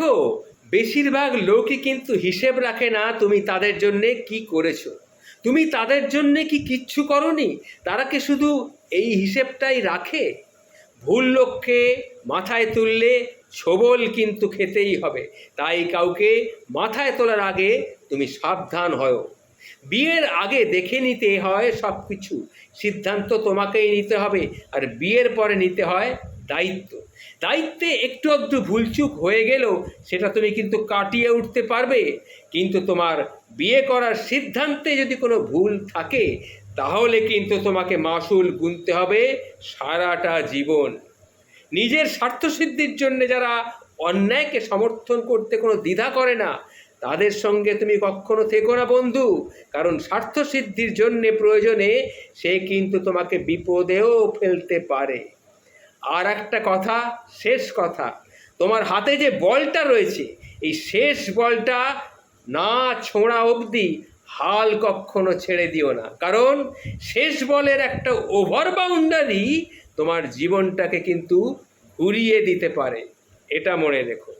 দেখো, বেশিরভাগ লোকই কিন্তু হিসেব রাখে না তুমি তাদের জন্যে কি করেছ। তুমি তাদের জন্যে কি কিচ্ছু করনি? তারা কি শুধু এই হিসেবটাই রাখে? ভুল লক্ষ্যে মাথায় তুললে ছবল কিন্তু খেতেই হবে। তাই কাউকে মাথায় তোলার আগে তুমি সাবধান হও। বিয়ের আগে দেখে নিতে হয় সব কিছু সিদ্ধান্ত তোমাকেই নিতে হবে। আর বিয়ের পরে নিতে হয় দায়িত্ব। দায়িত্বে একটু একটু ভুলচুক হয়ে গেলেও সেটা তুমি কিন্তু কাটিয়ে উঠতে পারবে। কিন্তু তোমার বিয়ে করার সিদ্ধান্তে যদি কোনো ভুল থাকে, তাহলে কিন্তু তোমাকে মাসুল গুনতে হবে সারাটা জীবন। নিজের স্বার্থসিদ্ধির জন্য যারা অন্যায়কে সমর্থন করতে কোনো দ্বিধা করে না, তাদের সঙ্গে তুমি কখনো থেকো না বন্ধু। কারণ স্বার্থসিদ্ধির জন্যে প্রয়োজনে সে কিন্তু তোমাকে বিপদেও ফেলতে পারে। আর একটা কথা, শেষ কথা। তোমার হাতে যে বলটা রয়েছে, এই শেষ বলটা না ছোঁড়া অবধি হাল কখনো ছেড়ে দিও না। কারণ শেষ বলের একটা ওভার বাউন্ডারি তোমার জীবনটাকে কিন্তু ঘুরিয়ে দিতে পারে। এটা মনে রেখো।